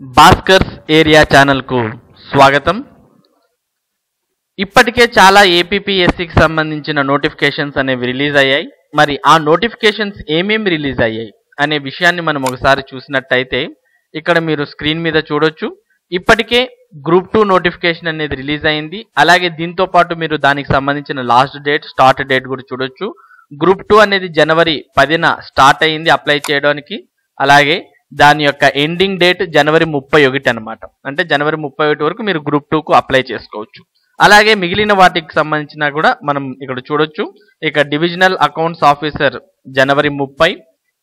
Bhaskar's area ఛానల్కు స్వాగతం. ఇప్పటికే చాలా ఏపీపీఎస్సికి సంబంధించిన నోటిఫికేషన్స్ అనేవి రిలీజ్ అయ్యాయి. మరి ఆ నోటిఫికేషన్స్ ఏమేమి రిలీజ్ అయ్యాయి అనే విషయాన్ని మనం ఒకసారి చూసినట్టయితే ఇక్కడ మీరు స్క్రీన్ మీద చూడొచ్చు. ఇప్పటికే గ్రూప్ టూ నోటిఫికేషన్ అనేది రిలీజ్ అయింది. అలాగే దీంతో పాటు మీరు దానికి సంబంధించిన లాస్ట్ డేట్ స్టార్ట్ డేట్ కూడా చూడొచ్చు. గ్రూప్ టూ అనేది జనవరి పదిన స్టార్ట్ అయింది అప్లై చేయడానికి. అలాగే దాని యొక్క ఎండింగ్ డేట్ జనవరి ముప్పై ఒకటి అనమాట అంటే జనవరి ముప్పై ఒకటి వరకు మీరు గ్రూప్ టూకు అప్లై చేసుకోవచ్చు. అలాగే మిగిలిన వాటికి సంబంధించిన కూడా మనం ఇక్కడ చూడొచ్చు. ఇక డివిజనల్ అకౌంట్స్ ఆఫీసర్ జనవరి ముప్పై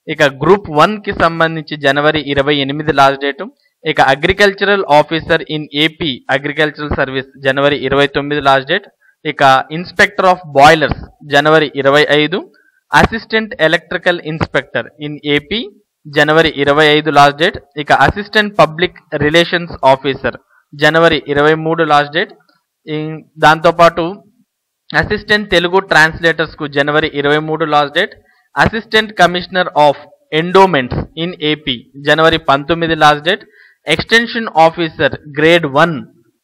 ఇక గ్రూప్ వన్కి సంబంధించి జనవరి ఇరవై ఎనిమిది లాస్ట్ డేట్ ఇక agricultural officer in AP agricultural service జనవరి ఇరవై తొమ్మిది లాస్ట్ డేట్ ఇక ఇన్స్పెక్టర్ ఆఫ్ బాయిలర్స్ జనవరి ఇరవై ఐదు assistant electrical inspector in AP జనవరి ఇరవై ఐదు లాస్ట్ డేట్. ఇక అసిస్టెంట్ పబ్లిక్ రిలేషన్స్ ఆఫీసర్ జనవరి ఇరవై మూడు లాస్ట్ డేట్. దాంతోపాటు అసిస్టెంట్ తెలుగు ట్రాన్స్లేటర్స్కు జనవరి ఇరవై మూడు last date. Assistant commissioner of endowments in AP జనవరి పంతొమ్మిది last date. Extension officer grade one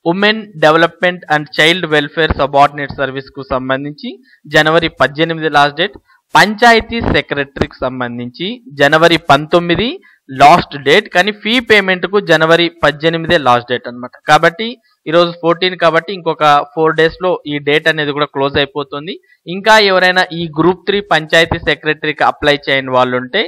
women development and child welfare subordinate సర్వీస్కు సంబంధించి జనవరి పద్దెనిమిది లాస్ట్ డేట్. పంచాయతీ సెక్రటరీకి సంబంధించి జనవరి పంతొమ్మిది లాస్ట్ డేట్ కానీ ఫీ పేమెంట్కు జనవరి పద్దెనిమిదే లాస్ట్ డేట్ అన్నమాట. కాబట్టి ఈరోజు ఫోర్టీన్ కాబట్టి ఇంకొక ఫోర్ డేస్లో ఈ డేట్ అనేది కూడా క్లోజ్ అయిపోతుంది. ఇంకా ఎవరైనా ఈ గ్రూప్ త్రీ పంచాయతీ సెక్రటరీకి అప్లై చేయని వాళ్ళు ఉంటే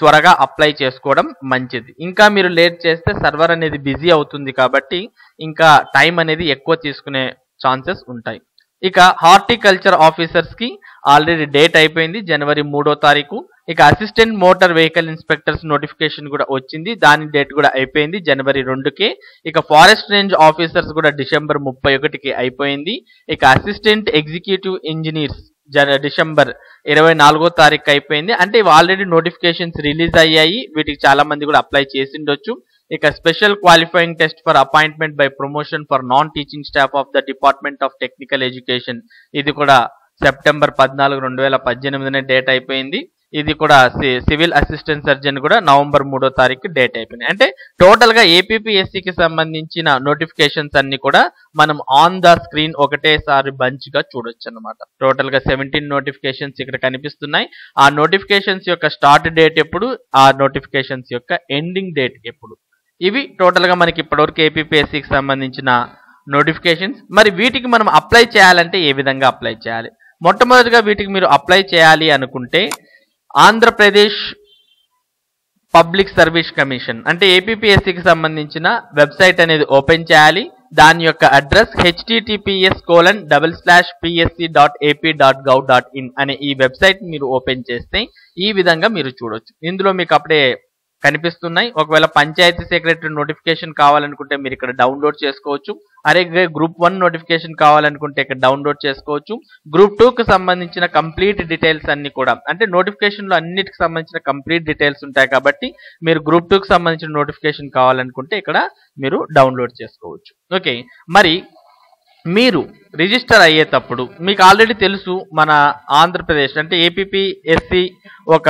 త్వరగా అప్లై చేసుకోవడం మంచిది. ఇంకా మీరు లేట్ చేస్తే సర్వర్ అనేది బిజీ అవుతుంది కాబట్టి ఇంకా టైం అనేది ఎక్కువ తీసుకునే ఛాన్సెస్ ఉంటాయి. ఇక హార్టికల్చర్ ఆఫీసర్స్కి ఆల్రెడీ డేట్ అయిపోయింది జనవరి మూడో తారీఖు. ఇక assistant motor vehicle inspectors notification కూడా వచ్చింది దాని డేట్ కూడా అయిపోయింది జనవరి రెండుకి. ఇక ఫారెస్ట్ రేంజ్ ఆఫీసర్స్ కూడా డిసెంబర్ ముప్పై ఒకటికి అయిపోయింది. ఇక అసిస్టెంట్ ఎగ్జిక్యూటివ్ ఇంజనీర్స్ జన డిసెంబర్ ఇరవై నాలుగో తారీఖు అయిపోయింది. అంటే ఇవి ఆల్రెడీ నోటిఫికేషన్స్ రిలీజ్ అయ్యాయి వీటికి చాలా మంది కూడా అప్లై చేసిండొచ్చు. ఇక special qualifying test for appointment by promotion for non teaching staff of the department of technical education ఇది కూడా సెప్టెంబర్ పద్నాలుగు రెండు వేల పద్దెనిమిదినే డేట్ అయిపోయింది. ఇది కూడా సి- సివిల్ అసిస్టెంట్ సర్జన్ కూడా నవంబర్ మూడో తారీఖు డేట్ అయిపోయింది. అంటే టోటల్గా ఏపీఎస్సికి సంబంధించిన నోటిఫికేషన్స్ అన్ని కూడా మనం ఆన్ ద స్క్రీన్ ఒకటేసారి బంచ్గా చూడొచ్చు అనమాట టోటల్గా సెవెంటీన్ నోటిఫికేషన్స్ ఇక్కడ కనిపిస్తున్నాయి. ఆ నోటిఫికేషన్స్ యొక్క స్టార్ట్ డేట్ ఎప్పుడు? ఆ నోటిఫికేషన్స్ యొక్క ఎండింగ్ డేట్ ఎప్పుడు? ఇవి టోటల్గా మనకి ఇప్పటివరకు ఏపీఎస్సికి సంబంధించిన నోటిఫికేషన్స్. మరి వీటికి మనం అప్లై చేయాలంటే ఏ విధంగా అప్లై చేయాలి? మొట్టమొదటిగా వీటికి మీరు అప్లై చేయాలి అనుకుంటే ఆంధ్రప్రదేశ్ పబ్లిక్ సర్వీస్ కమిషన్ అంటే ఏపీఎస్సికి సంబంధించిన వెబ్సైట్ అనేది ఓపెన్ చేయాలి. దాని యొక్క address HTTPS colon double slash PSC dot AP dot gov dot in అనే ఈ వెబ్సైట్ మీరు ఓపెన్ చేస్తే ఈ విధంగా మీరు చూడొచ్చు. ఇందులో మీకు అప్పుడే కనిపిస్తున్నాయి. ఒకవేళ పంచాయతీ సెక్రటరీ నోటిఫికేషన్ కావాలనుకుంటే మీరు ఇక్కడ డౌన్లోడ్ చేసుకోవచ్చు. అరే గ్రూప్ వన్ నోటిఫికేషన్ కావాలనుకుంటే ఇక్కడ డౌన్లోడ్ చేసుకోవచ్చు. గ్రూప్ టూకి సంబంధించిన కంప్లీట్ డీటెయిల్స్ అన్ని కూడా అంటే నోటిఫికేషన్లో అన్నిటికి సంబంధించిన కంప్లీట్ డీటెయిల్స్ ఉంటాయి కాబట్టి మీరు గ్రూప్ టూకి సంబంధించిన నోటిఫికేషన్ కావాలనుకుంటే ఇక్కడ మీరు డౌన్లోడ్ చేసుకోవచ్చు. ఓకే. మరి మీరు రిజిస్టర్ అయ్యేటప్పుడు మీకు ఆల్రెడీ తెలుసు మన ఆంధ్రప్రదేశ్ అంటే ఏపీఎస్సి ఒక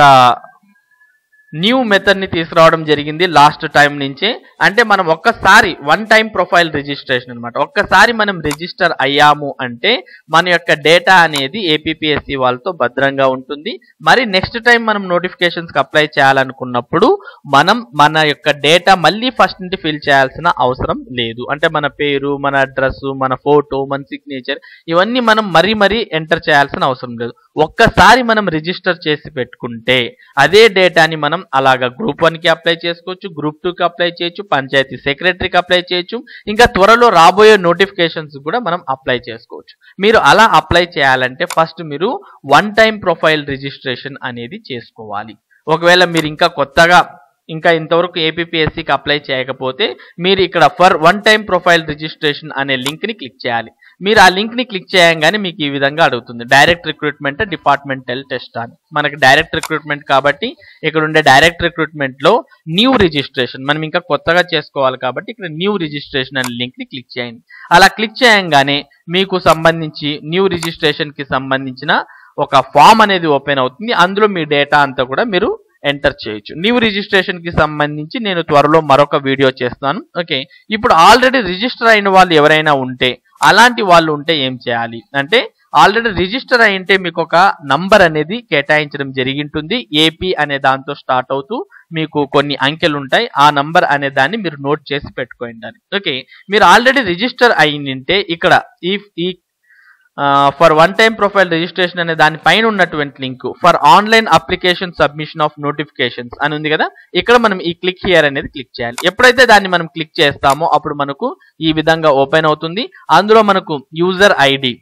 న్యూ మెథడ్ని తీసుకురావడం జరిగింది లాస్ట్ టైం నుంచే. అంటే మనం ఒక్కసారి వన్ టైం ప్రొఫైల్ రిజిస్ట్రేషన్ అనమాట ఒక్కసారి మనం రిజిస్టర్ అయ్యాము అంటే మన యొక్క డేటా అనేది ఏపీఎస్సి వాళ్ళతో భద్రంగా ఉంటుంది. మరి నెక్స్ట్ టైం మనం నోటిఫికేషన్స్కి అప్లై చేయాలనుకున్నప్పుడు మనం మన యొక్క డేటా మళ్ళీ ఫస్ట్ నుండి ఫిల్ చేయాల్సిన అవసరం లేదు. అంటే మన పేరు మన అడ్రస్ మన ఫోటో మన సిగ్నేచర్ ఇవన్నీ మనం మరీ మరీ ఎంటర్ చేయాల్సిన అవసరం లేదు. ఒక్కసారి మనం రిజిస్టర్ చేసి పెట్టుకుంటే అదే డేటాని మనం అలాగా గ్రూప్ వన్కి అప్లై చేసుకోవచ్చు గ్రూప్ టూకి అప్లై చేయొచ్చు పంచాయతీ సెక్రటరీకి అప్లై చేయొచ్చు ఇంకా త్వరలో రాబోయే నోటిఫికేషన్స్ కూడా మనం అప్లై చేసుకోవచ్చు. మీరు అలా అప్లై చేయాలంటే ఫస్ట్ మీరు వన్ టైం ప్రొఫైల్ రిజిస్ట్రేషన్ అనేది చేసుకోవాలి. ఒకవేళ మీరు ఇంకా కొత్తగా ఇంకా ఇంతవరకు ఏపీఎస్సికి అప్లై చేయకపోతే మీరు ఇక్కడ for one time profile registration అనే లింక్ని క్లిక్ చేయాలి. మీరు ఆ లింక్ని క్లిక్ చేయగానే మీకు ఈ విధంగా అడుగుతుంది. డైరెక్ట్ రిక్రూట్మెంట్ డిపార్ట్మెంటల్ టెస్ట్ అని. మనకి డైరెక్ట్ రిక్రూట్మెంట్ కాబట్టి ఇక్కడ ఉండే డైరెక్ట్ రిక్రూట్మెంట్లో న్యూ రిజిస్ట్రేషన్ మనం ఇంకా కొత్తగా చేసుకోవాలి కాబట్టి ఇక్కడ న్యూ రిజిస్ట్రేషన్ అనే లింక్ని క్లిక్ చేయండి. అలా క్లిక్ చేయగానే మీకు సంబంధించి న్యూ రిజిస్ట్రేషన్కి సంబంధించిన ఒక ఫామ్ అనేది ఓపెన్ అవుతుంది. అందులో మీ డేటా అంతా కూడా మీరు ఎంటర్ చేయొచ్చు. న్యూ రిజిస్ట్రేషన్కి సంబంధించి నేను త్వరలో మరొక వీడియో చేస్తాను. ఓకే ఇప్పుడు ఆల్రెడీ రిజిస్టర్ అయిన వాళ్ళు ఎవరైనా ఉంటే అలాంటి వాళ్ళు ఉంటే ఏం చేయాలి? అంటే ఆల్రెడీ రిజిస్టర్ అయింటే మీకు ఒక నంబర్ అనేది కేటాయించడం జరిగి ఉంటుంది ఏపీ అనే దాంతో స్టార్ట్ అవుతూ మీకు కొన్ని అంకెలు ఉంటాయి ఆ నంబర్ అనే దాన్ని మీరు నోట్ చేసి పెట్టుకోండి ఓకే. మీరు ఆల్రెడీ రిజిస్టర్ అయిందంటే ఇక్కడ ఈ ఈ for one time profile registration అనే దాని పైన ఉన్నటువంటి link for online application submission of notifications అని ఉంది కదా? ఇక్కడ మనం ఈ క్లిక్ హియర్ అనేది క్లిక్ చేయాలి. ఎప్పుడైతే దాన్ని మనం క్లిక్ చేస్తామో అప్పుడు మనకు ఈ విధంగా ఓపెన్ అవుతుంది. అందులో మనకు యూజర్ ఐడి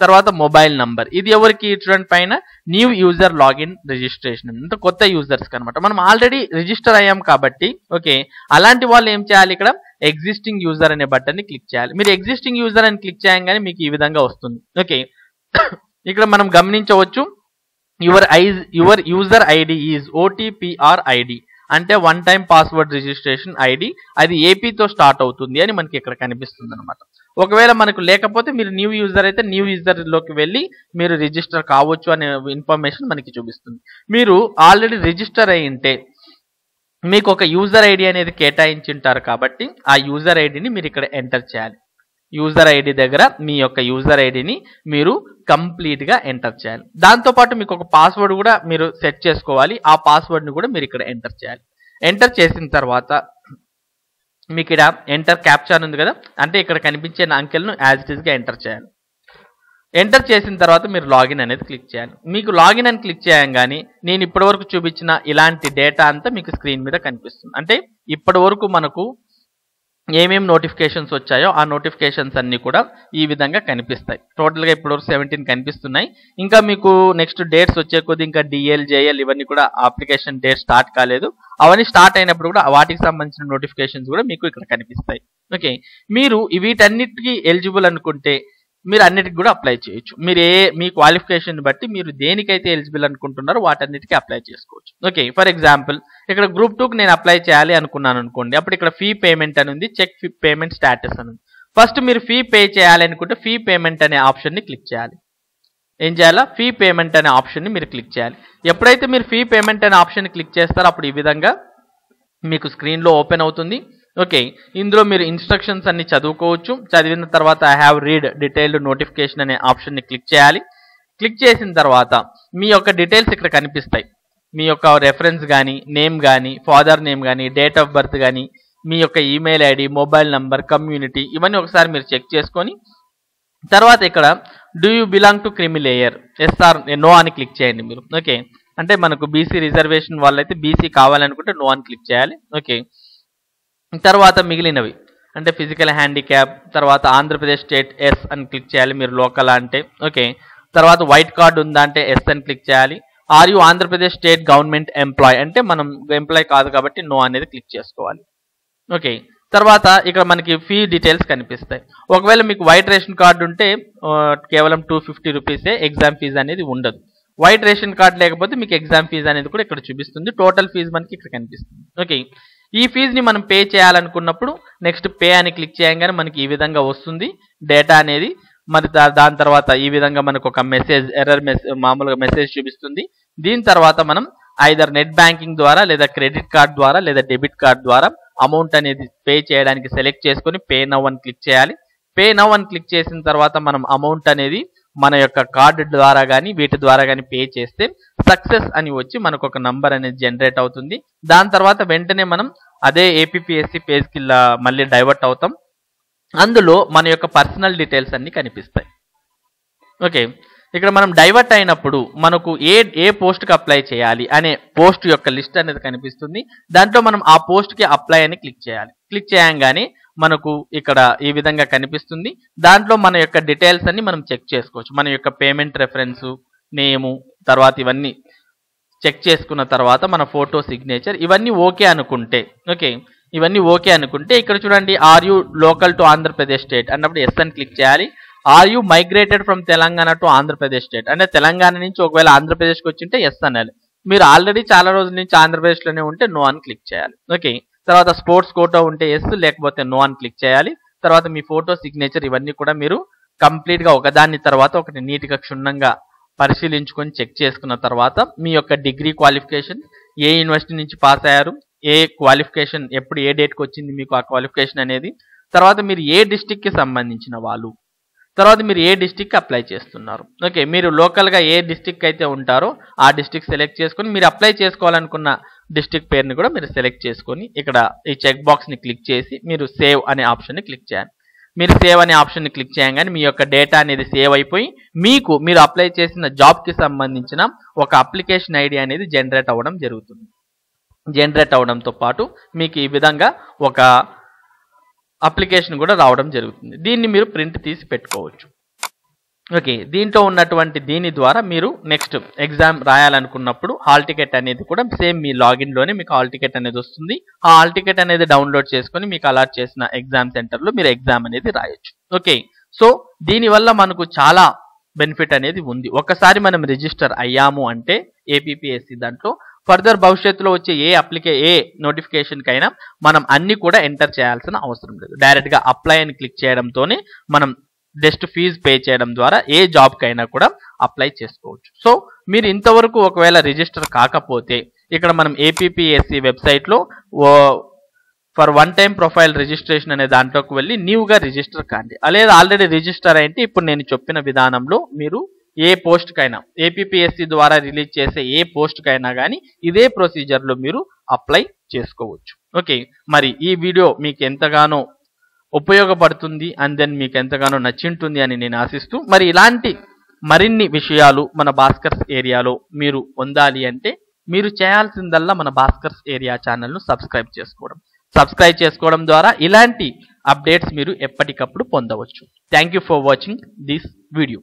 తర్వాత మొబైల్ నంబర్. ఇది ఎవరికి చూడండి పైన న్యూ యూజర్ లాగిన్ రిజిస్ట్రేషన్ అంటే కొత్త యూజర్స్ అనమాట మనం ఆల్రెడీ రిజిస్టర్ అయ్యాం కాబట్టి ఓకే. అలాంటి వాళ్ళు ఏం చేయాలి ఇక్కడ? ఎగ్జిస్టింగ్ యూజర్ అనే బటన్ని క్లిక్ చేయాలి. మీరు ఎగ్జిస్టింగ్ యూజర్ అని క్లిక్ చేయగానే మీకు ఈ విధంగా వస్తుంది. ఓకే. ఇక్కడ మనం గమనించవచ్చు your is your user ID is OTPR ID అంటే one time password registration ID అది ఏపీతో స్టార్ట్ అవుతుంది అని మనకి ఇక్కడ కనిపిస్తుంది అనమాట ఒకవేళ మనకు లేకపోతే మీరు న్యూ యూజర్ అయితే న్యూ యూజర్లోకి వెళ్ళి మీరు రిజిస్టర్ కావచ్చు అనే ఇన్ఫర్మేషన్ మనకి చూపిస్తుంది. మీరు ఆల్రెడీ రిజిస్టర్ అయి ఉంటే మీకు ఒక యూజర్ ఐడి అనేది కేటాయించి ఉంటారు కాబట్టి ఆ యూజర్ ఐడిని మీరు ఇక్కడ ఎంటర్ చేయాలి. యూజర్ ఐడి దగ్గర మీ యొక్క యూజర్ ఐడిని మీరు కంప్లీట్గా ఎంటర్ చేయాలి. దాంతోపాటు మీకు ఒక పాస్వర్డ్ కూడా మీరు సెట్ చేసుకోవాలి. ఆ పాస్వర్డ్ని కూడా మీరు ఇక్కడ ఎంటర్ చేయాలి. ఎంటర్ చేసిన తర్వాత మీకు ఇక్కడ ఎంటర్ క్యాప్చర్ ఉంది కదా? అంటే ఇక్కడ కనిపించే అంకెల్ను యాజ్ ఇట్ ఈస్గా ఎంటర్ చేయాలి. ఎంటర్ చేసిన తర్వాత మీరు లాగిన్ అనేది క్లిక్ చేయాలి. మీకు లాగిన్ అని క్లిక్ చేయగానే నేను ఇప్పటివరకు చూపించిన ఇలాంటి డేటా అంతా మీకు స్క్రీన్ మీద కనిపిస్తుంది. అంటే ఇప్పటి వరకు మనకు ఏమేమి నోటిఫికేషన్స్ వచ్చాయో ఆ నోటిఫికేషన్స్ అన్నీ కూడా ఈ విధంగా కనిపిస్తాయి. టోటల్గా ఇప్పటివరకు సెవెంటీన్ కనిపిస్తున్నాయి. ఇంకా మీకు నెక్స్ట్ డేట్స్ వచ్చే కొద్ది ఇంకా డిఎల్ జేఎల్ ఇవన్నీ కూడా అప్లికేషన్ డేట్ స్టార్ట్ కాలేదు. అవన్నీ స్టార్ట్ అయినప్పుడు కూడా వాటికి సంబంధించిన నోటిఫికేషన్స్ కూడా మీకు ఇక్కడ కనిపిస్తాయి. ఓకే మీరు వీటన్నిటికీ ఎలిజిబుల్ అనుకుంటే మీరు అన్నిటికి కూడా అప్లై చేయొచ్చు. మీరు ఏ మీ క్వాలిఫికేషన్ బట్టి మీరు దేనికైతే ఎలిజిబుల్ అనుకుంటున్నారో వాటన్నిటికీ అప్లై చేసుకోవచ్చు. ఓకే ఫర్ ఎగ్జాంపుల్ ఇక్కడ గ్రూప్ టూకి నేను అప్లై చేయాలి అనుకున్నాను అనుకోండి. అప్పుడు ఇక్కడ ఫీ పేమెంట్ అని ఉంది చెక్ ఫీ పేమెంట్ స్టాటస్ అని ఉంది. ఫస్ట్ మీరు ఫీ పే చేయాలి అనుకుంటే ఫీ పేమెంట్ అనే ఆప్షన్ని క్లిక్ చేయాలి. ఏం చేయాలా? ఫీ పేమెంట్ అనే ఆప్షన్ని మీరు క్లిక్ చేయాలి. ఎప్పుడైతే మీరు ఫీ పేమెంట్ అనే ఆప్షన్ క్లిక్ చేస్తారో అప్పుడు ఈ విధంగా మీకు స్క్రీన్లో ఓపెన్ అవుతుంది. ఓకే ఇందులో మీరు ఇన్స్ట్రక్షన్స్ అన్ని చదువుకోవచ్చు. చదివిన తర్వాత I have read detailed notification అనే ఆప్షన్ని క్లిక్ చేయాలి. క్లిక్ చేసిన తర్వాత మీ యొక్క డీటెయిల్స్ ఇక్కడ కనిపిస్తాయి. మీ యొక్క రెఫరెన్స్ కానీ నేమ్ కానీ ఫాదర్ నేమ్ కానీ డేట్ ఆఫ్ బర్త్ కానీ మీ యొక్క email ID mobile number community ఇవన్నీ ఒకసారి మీరు చెక్ చేసుకొని తర్వాత ఇక్కడ do you belong to creamy layer yes or no అని క్లిక్ చేయండి మీరు. ఓకే అంటే మనకు బీసీ రిజర్వేషన్ వాళ్ళైతే బీసీ కావాలనుకుంటే నో అని క్లిక్ చేయాలి. ఓకే తర్వాత మిగిలినవి. అంటే ఫిజికల్ హ్యాండిక్యాప్ తర్వాత ఆంధ్రప్రదేశ్ స్టేట్ ఎస్ అని క్లిక్ చేయాలి మీరు లోకల్ అంటే. ఓకే. తర్వాత వైట్ కార్డు ఉందా అంటే ఎస్ అని క్లిక్ చేయాలి. Are you Andhra Pradesh state government employee? అంటే మనం ఎంప్లాయ్ కాదు కాబట్టి నో అనేది క్లిక్ చేసుకోవాలి. ఓకే. తర్వాత ఇక్కడ మనకి ఫీ డీటెయిల్స్ కనిపిస్తాయి. ఒకవేళ మీకు వైట్ రేషన్ కార్డు ఉంటే కేవలం టూ ఫిఫ్టీ రూపీసే ఎగ్జామ్ ఫీజు అనేది ఉండదు. వైట్ రేషన్ కార్డ్ లేకపోతే మీకు ఎగ్జామ్ ఫీజు అనేది కూడా ఇక్కడ చూపిస్తుంది. టోటల్ ఫీజు మనకి ఇక్కడ కనిపిస్తుంది. ఓకే. ఈ ఫీజుని మనం పే చేయాలనుకున్నప్పుడు నెక్స్ట్ పే అని క్లిక్ చేయగానే మనకి ఈ విధంగా వస్తుంది. డేటా అనేది మరి దా- దాని తర్వాత ఈ విధంగా మనకు ఒక మెసేజ్ ఎర్రర్ మెసేజ్ మామూలుగా మెసేజ్ చూపిస్తుంది. దీని తర్వాత మనం ఐదర్ నెట్ బ్యాంకింగ్ ద్వారా లేదా క్రెడిట్ కార్డ్ ద్వారా లేదా డెబిట్ కార్డ్ ద్వారా అమౌంట్ అనేది పే చేయడానికి సెలెక్ట్ చేసుకొని పే నవ్ అని క్లిక్ చేయాలి. పే నవ్ అని క్లిక్ చేసిన తర్వాత మనం అమౌంట్ అనేది మన యొక్క కార్డు ద్వారా కానీ వీటి ద్వారా కానీ పే చేస్తే సక్సెస్ అని వచ్చి మనకు ఒక నంబర్ అనేది జనరేట్ అవుతుంది. దాని తర్వాత వెంటనే మనం అదే ఏపీఎస్సి పేజ్కి మళ్ళీ డైవర్ట్ అవుతాం. అందులో మన యొక్క పర్సనల్ డీటెయిల్స్ అన్ని కనిపిస్తాయి. ఓకే ఇక్కడ మనం డైవర్ట్ అయినప్పుడు మనకు ఏ ఏ పోస్ట్కి అప్లై చేయాలి అనే పోస్ట్ యొక్క లిస్ట్ అనేది కనిపిస్తుంది. దాంట్లో మనం ఆ పోస్ట్కి అప్లై అని క్లిక్ చేయాలి. క్లిక్ చేయంగానే మనకు ఇక్కడ ఈ విధంగా కనిపిస్తుంది. దాంట్లో మన యొక్క డీటెయిల్స్ అన్ని మనం చెక్ చేసుకోవచ్చు. మన యొక్క పేమెంట్ రెఫరెన్స్ నేము తర్వాత ఇవన్నీ చెక్ చేసుకున్న తర్వాత మన ఫోటో సిగ్నేచర్ ఇవన్నీ ఓకే అనుకుంటే ఓకే ఇవన్నీ ఓకే అనుకుంటే ఇక్కడ చూడండి are you local to Andhra Pradesh state అన్నప్పుడు ఎస్ అని క్లిక్ చేయాలి. Are you migrated from Telangana to Andhra Pradesh state అంటే తెలంగాణ నుంచి ఒకవేళ ఆంధ్రప్రదేశ్కి వచ్చింటే ఎస్ అనాలి. మీరు ఆల్రెడీ చాలా రోజుల నుంచి ఆంధ్రప్రదేశ్లోనే ఉంటే నో అని క్లిక్ చేయాలి. ఓకే తర్వాత స్పోర్ట్స్ కోటో ఉంటే ఎస్ లేకపోతే నో అని క్లిక్ చేయాలి. తర్వాత మీ ఫోటో సిగ్నేచర్ ఇవన్నీ కూడా మీరు కంప్లీట్గా ఒకదాని తర్వాత ఒకటి నీట్గా క్షుణ్ణంగా పరిశీలించుకొని చెక్ చేసుకున్న తర్వాత మీ యొక్క డిగ్రీ క్వాలిఫికేషన్ ఏ యూనివర్సిటీ నుంచి పాస్ అయ్యారు ఏ క్వాలిఫికేషన్ ఎప్పుడు ఏ డేట్కి వచ్చింది మీకు ఆ క్వాలిఫికేషన్ అనేది. తర్వాత మీరు ఏ డిస్టిక్కి సంబంధించిన వాళ్ళు. తర్వాత మీరు ఏ డిస్టిక్ అప్లై చేస్తున్నారు. ఓకే మీరు లోకల్గా ఏ డిస్టిక్ అయితే ఉంటారో ఆ డిస్టిక్ సెలెక్ట్ చేసుకొని మీరు అప్లై చేసుకోవాలనుకున్న డిస్టిక్ పేరుని కూడా మీరు సెలెక్ట్ చేసుకొని ఇక్కడ ఈ చెక్ బాక్స్ని క్లిక్ చేసి మీరు సేవ్ అనే ఆప్షన్ని క్లిక్ చేయాలి. మీరు సేవ్ అనే ఆప్షన్ని క్లిక్ చేయగానే మీ యొక్క డేటా అనేది సేవ్ అయిపోయి మీకు మీరు అప్లై చేసిన జాబ్కి సంబంధించిన ఒక అప్లికేషన్ ఐడి అనేది జనరేట్ అవ్వడం జరుగుతుంది. జనరేట్ అవడంతో పాటు మీకు ఈ విధంగా ఒక అప్లికేషన్ కూడా రావడం జరుగుతుంది. దీన్ని మీరు ప్రింట్ తీసి పెట్టుకోవచ్చు. ఓకే దీంట్లో ఉన్నటువంటి దీని ద్వారా మీరు నెక్స్ట్ ఎగ్జామ్ రాయాలనుకున్నప్పుడు హాల్ టికెట్ అనేది కూడా సేమ్ మీ లాగిన్లోనే మీకు హాల్ టికెట్ అనేది వస్తుంది. ఆ హాల్ టికెట్ అనేది డౌన్లోడ్ చేసుకొని మీకు అలాట్ చేసిన ఎగ్జామ్ సెంటర్లో మీరు ఎగ్జామ్ అనేది రాయొచ్చు. ఓకే సో దీనివల్ల మనకు చాలా బెనిఫిట్ అనేది ఉంది. ఒకసారి మనం రిజిస్టర్ అయ్యాము అంటే ఏపీఎస్సి దాంట్లో ఫర్దర్ భవిష్యత్తులో వచ్చే ఏ అప్లికే ఏ నోటిఫికేషన్కైనా మనం అన్ని కూడా ఎంటర్ చేయాల్సిన అవసరం లేదు. డైరెక్ట్గా అప్లై అని క్లిక్ చేయడంతోనే మనం జస్ట్ ఫీజు పే చేయడం ద్వారా ఏ జాబ్కైనా కూడా అప్లై చేసుకోవచ్చు. సో మీరు ఇంతవరకు ఒకవేళ రిజిస్టర్ కాకపోతే ఇక్కడ మనం ఏపీఎస్సి వెబ్సైట్లో for one time profile registration అనే దాంట్లోకి వెళ్ళి న్యూగా రిజిస్టర్ కాండి. లేదా ఆల్రెడీ రిజిస్టర్ అయితే ఇప్పుడు నేను చెప్పిన విధానంలో మీరు ఏ పోస్ట్కైనా ఏపీఎస్సి ద్వారా రిలీజ్ చేసే ఏ పోస్ట్కైనా కానీ ఇదే ప్రొసీజర్లో మీరు అప్లై చేసుకోవచ్చు. ఓకే. మరి ఈ వీడియో మీకు ఎంతగానో ఉపయోగపడుతుంది అండ్ దెన్ మీకు ఎంతగానో నచ్చింటుంది అని నేను ఆశిస్తూ మరి ఇలాంటి మరిన్ని విషయాలు మన భాస్కర్స్ ఏరియాలో మీరు పొందాలి అంటే మీరు చేయాల్సిందల్లా మన భాస్కర్స్ ఏరియా ఛానల్ను సబ్స్క్రైబ్ చేసుకోవడం. సబ్స్క్రైబ్ చేసుకోవడం ద్వారా ఇలాంటి అప్డేట్స్ మీరు ఎప్పటికప్పుడు పొందవచ్చు. Thank you for watching this video